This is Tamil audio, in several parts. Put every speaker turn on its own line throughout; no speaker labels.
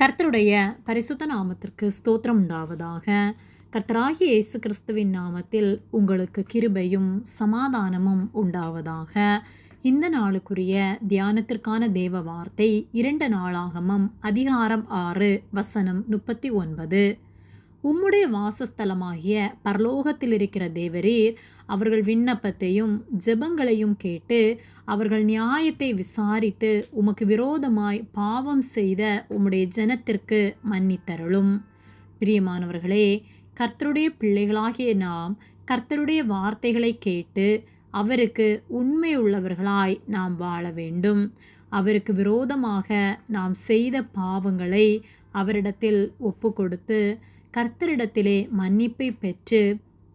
கர்த்தருடைய பரிசுத்த நாமத்திற்கு ஸ்தோத்திரம் உண்டாவதாக. கர்த்தராகிய இயேசு கிறிஸ்துவின் நாமத்தில் உங்களுக்கு கிருபையும் சமாதானமும் உண்டாவதாக. இந்த நாளுக்குரிய தியானத்திற்கான தேவ வார்த்தை இரண்டு நாளாகமம் அதிகாரம் ஆறு வசனம் முப்பத்தி ஒன்பது. உம்முடைய வாசஸ்தலமாகிய பரலோகத்தில் இருக்கிற தேவரீர் அவர்கள் விண்ணப்பத்தையும் ஜெபங்களையும் கேட்டு அவர்கள் நியாயத்தை விசாரித்து உமக்கு விரோதமாய் பாவம் செய்த உம்முடைய ஜனத்திற்கு மன்னித்தருளும். பிரியமானவர்களே கர்த்தருடைய பிள்ளைகளாகிய நாம் கர்த்தருடைய வார்த்தைகளை கேட்டு அவருக்கு உண்மையுள்ளவர்களாய் நாம் வாழ வேண்டும். அவருக்கு விரோதமாக நாம் செய்த பாவங்களை அவரிடத்தில் ஒப்பு கொடுத்து கர்த்தரிடத்திலே மன்னிப்பை பெற்று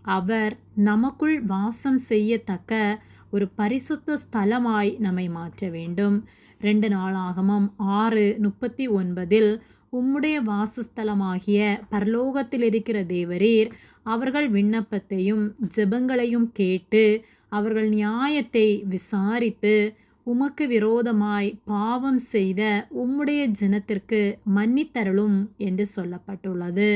அவர் நமக்குள் வாசம் செய்யத்தக்க ஒரு பரிசுத்த ஸ்தலமாய் நம்மை மாற்ற வேண்டும். ரெண்டு நாளாகமம் ஆறு முப்பத்தி ஒன்பதில் உம்முடைய வாசஸ்தலமாகிய பரலோகத்தில் இருக்கிற தேவரீர் அவர்கள் விண்ணப்பத்தையும் ஜெபங்களையும் கேட்டு அவர்கள் நியாயத்தை விசாரித்து உமக்கு விரோதமாய் பாவம் செய்த உம்முடைய ஜனத்திற்கு மன்னித்தருளும் என்று சொல்லப்பட்டுள்ளது.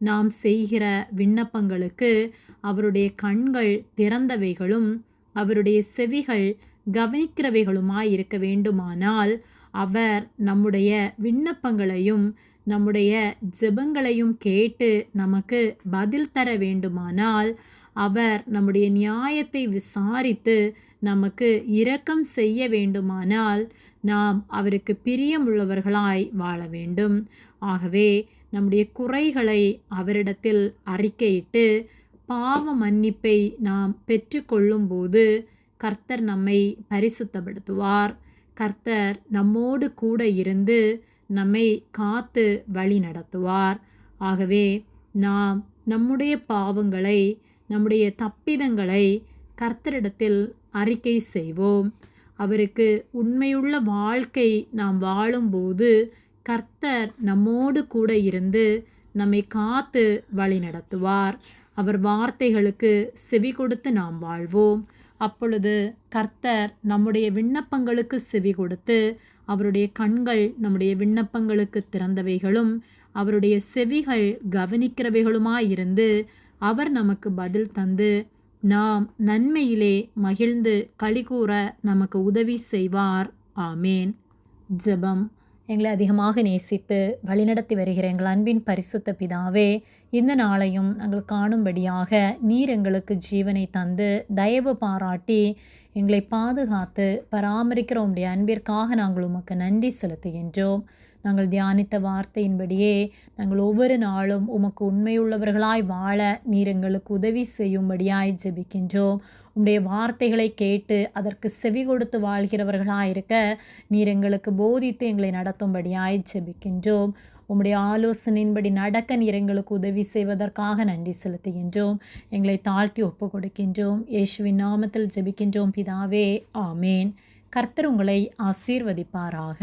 நாம் செய்கிற விண்ணப்பங்களுக்கு அவருடைய கண்கள் திறந்தவைகளும் அவருடைய செவிகள் கவனிக்கிறவைகளுமாய் இருக்க வேண்டுமானால் அவர் நம்முடைய விண்ணப்பங்களையும் நம்முடைய ஜெபங்களையும் கேட்டு நமக்கு பதில் தர வேண்டுமானால் அவர் நம்முடைய நியாயத்தை விசாரித்து நமக்கு இரக்கம் செய்ய வேண்டுமானால் நாம் அவருக்கு பிரியமுள்ளவர்களாய் வாழ வேண்டும். ஆகவே நம்முடைய குறைகளை அவரிடத்தில் அறிக்கையிட்டு பாவ மன்னிப்பை நாம் பெற்றுக்கொள்ளும்போது கர்த்தர் நம்மை பரிசுத்தப்படுத்துவார். கர்த்தர் நம்மோடு கூட இருந்து நம்மை காத்து வழி நடத்துவார். ஆகவே நாம் நம்முடைய பாவங்களை நம்முடைய தப்பிதங்களை கர்த்தரிடத்தில் அறிக்கை செய்வோம். அவருக்கு உண்மையுள்ள வாழ்க்கை நாம் வாழும்போது கர்த்தர் நம்மோடு கூட இருந்து நம்மை காத்து வழி நடத்துவார். அவர் வார்த்தைகளுக்கு செவி கொடுத்து நாம் வாழ்வோம். அப்பொழுது கர்த்தர் நம்முடைய விண்ணப்பங்களுக்கு செவி கொடுத்து அவருடைய கண்கள் நம்முடைய விண்ணப்பங்களுக்கு திறந்தவைகளும் அவருடைய செவிகள் கவனிக்கிறவைகளுமாயிருந்து அவர் நமக்கு பதில் தந்து நாம் நன்மையிலே மகிழ்ந்து களிகூற நமக்கு உதவி செய்வார். ஆமேன். ஜெபம். எங்களை அதிகமாக நேசித்து வழிநடத்தி வருகிற எங்கள் அன்பின் பரிசுத்த பிதாவே இந்த நாளையும் நாங்கள் காணும்படியாக நீர் எங்களுக்கு ஜீவனை தந்து தயவு பாராட்டி எங்களை பாதுகாத்து பராமரிக்கிற உடைய அன்பிற்காக நாங்கள் உமக்கு நன்றி செலுத்துகின்றோம். நாங்கள் தியானித்த வார்த்தையின்படியே நாங்கள் ஒவ்வொரு நாளும் உமக்கு உண்மையுள்ளவர்களாய் வாழ நீர் எங்களுக்கு உதவி செய்யும்படியாய் ஜெபிக்கின்றோம். உம்முடைய வார்த்தைகளை கேட்டு அதற்கு செவி கொடுத்து வாழ்கிறவர்களாக இருக்க நீர் எங்களுக்கு போதித்து எங்களை நடத்தும்படியாய் ஜெபிக்கின்றோம். உம்முடைய ஆலோசனையின்படி நடக்க நீர் எங்களுக்கு உதவி செய்வதற்காக நன்றி செலுத்துகின்றோம். எங்களை தாழ்த்தி ஒப்பு கொடுக்கின்றோம் இயேசுவின் நாமத்தில் ஜெபிக்கின்றோம். பிதாவே ஆமேன். கர்த்தர் உங்களை ஆசீர்வதிப்பாராக.